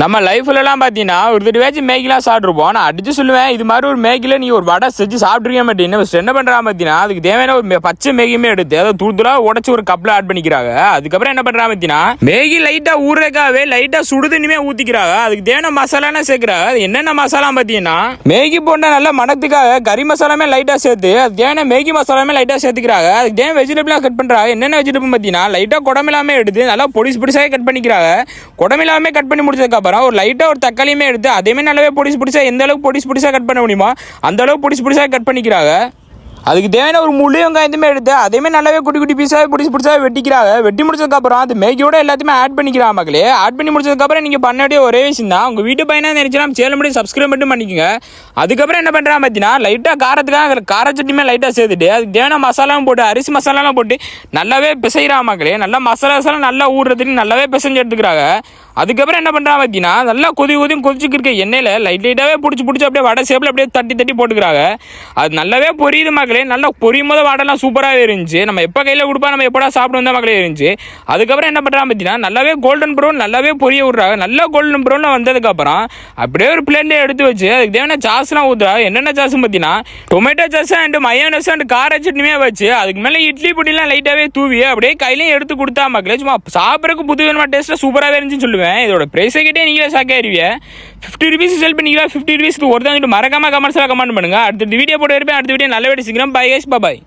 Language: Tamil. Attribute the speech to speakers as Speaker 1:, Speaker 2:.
Speaker 1: நம்ம லைஃப்லலாம் பார்த்தீங்கன்னா ஒரு தடவையாச்சும் மேகிலாம் சாப்பிட்ருப்போம் நான் அடிச்சு சொல்லுவேன் இது மாதிரி ஒரு மேகில நீ ஒரு வடை செஞ்சு சாப்பிட்ருக்க மாட்டேன்னு. என்ன பண்ணுறான் பார்த்தீங்கன்னா அதுக்கு தேவையான ஒரு பச்சை மேகியுமே எடுத்து அதை தூள் தூளாக உடச்சி ஒரு கப்பில் ஆட் பண்ணிக்கிறாங்க. அதுக்கப்புறம் என்ன பண்ணுறான் பார்த்தீங்கன்னா மேகி லைட்டாக ஊறுறதுக்காகவே லைட்டாக சுடுதண்ணியுமே ஊற்றிக்கிறாங்க அதுக்கு தேவையான மசாலானா சேர்க்குறாங்க? அது என்னென்ன மசாலா பார்த்தீங்கன்னா மேகி போட்ட நல்ல மனத்துக்காக கறி மசாலாமே லைட்டாக சேர்த்து அது தேவையான மேகி மசாலாமே லைட்டாக சேர்த்துக்கிறாங்க. அதுக்கு தேவையான வெஜிடபிளாக கட் பண்ணுறாங்க என்னென்ன வெஜிடபிள் பார்த்தீங்கன்னா லைட்டாக குடமில்லாமே எடுத்து நல்லா பொடிசு பொடிசாக கட் பண்ணிக்கிறாங்க. குடமில்லாமே கட் பண்ணி முடிச்சதுக்கப்புறம் அப்புறம் ஒரு லைட்டாக ஒரு தக்காளியுமே எடுத்து அதேமே நல்லாவே பொடிசு பிடிச்சா எந்த அளவுக்கு பொடிசு பிடிச்சா கட் பண்ண முடியுமோ அந்த அளவுக்கு பொடிசு பிடிச்சா கட் பண்ணிக்கிறாங்க. அதுக்கு தேவையான ஒரு முழு வெங்காயத்தையுமே எடுத்து அதேமே நல்லாவே குட்டி குட்டி பீஸாக பிடிச்சி பிடிச்சாவே வெட்டிக்கிறாங்க. வெட்டி முடிச்சதுக்கப்புறம் அது மேகியோட எல்லாத்தையுமே ஆட் பண்ணிக்கிறா மக்களே. ஆட் பண்ணி முடிச்சதுக்கப்புறம் நீங்கள் பண்ண வேண்டிய ஒரே விஷயம் தான் உங்கள் வீட்டு பையனாக நினைச்சா சேலம் மட்டும் சப்ஸ்கிரைப் மட்டும் பண்ணிக்கோங்க. அதுக்கப்புறம் என்ன பண்ணுறா பார்த்தீங்கன்னா லைட்டாக காரத்துக்காக கார சட்னியுமே லைட்டாக சேர்த்துட்டு அதுக்கு தேவையான மசாலாவும் போட்டு அரிசி மசாலாலாம் போட்டு நல்லாவே பிசைகிறா மக்களே. நல்லா மசாலா மசாலா நல்லா ஊறுறதுக்கு நல்லாவே பிசைஞ்சு எடுத்துக்கிறாங்க. அதுக்கப்புறம் என்ன பண்ணுறான் பார்த்தீங்கன்னா நல்லா கொதி கொதியும் கொதிச்சுக்கு இருக்க எண்ணெயில் லைட் லைட்டாகவே பிடிச்சி பிடிச்சி அப்படியே வடை சேப்பில் அப்படியே தட்டி தட்டி போட்டுக்கிறாங்க. அது நல்லாவே பொரியுது மக்களே. நல்லா பொரியும் போது வடைலாம் சூப்பராகவே இருந்துச்சு. நம்ம எப்போ கையில் கொடுப்பா நம்ம எப்படா சாப்பிடும் தான் மக்களே இருந்துச்சு. அதுக்கப்புறம் என்ன பண்ணுறான் பார்த்தீங்கன்னா நல்லாவே கோல்டன் ப்ரௌன் நல்லாவே பொரிய விட்றாங்க. நல்லா கோல்டன் ப்ரௌனில் வந்ததுக்கப்புறம் அப்படியே ஒரு பிளேட்லேயே எடுத்து வச்சு அதுக்கு தேவையான சாஸ்லாம் ஊற்றுறாங்க என்னென்ன சாஸ் பார்த்தீங்கன்னா tomato sauce and mayonnaise and கார சட்னியே வச்சு அதுக்கு மேலே இட்லி பொடிலாம் லைட்டாகவே தூவி அப்படியே கையிலையும் எடுத்து கொடுத்தா மக்களே சும்மா சாப்பிட்றதுக்கு புது வேணுமா டேஸ்ட்டாக சூப்பராகவே இருந்துச்சுன்னு சொல்லுவேன். இதோட ப்ரைஸை கிட்டே நீங்களே சாக்காயிருவிய ஃபிஃப்டி ருபீஸ் செல் பண்ணிக்கலாம் ஃபிஃப்டி ருபீஸ்க்கு ஒரு தான் மறக்காம கமெண்ட்ஸில் கமெண்ட் பண்ணுங்க. அடுத்த வீடியோ போட்டு இருப்பேன் அடுத்த வீடியோ நல்ல வீடியோ சீக்கிரம். Bye bye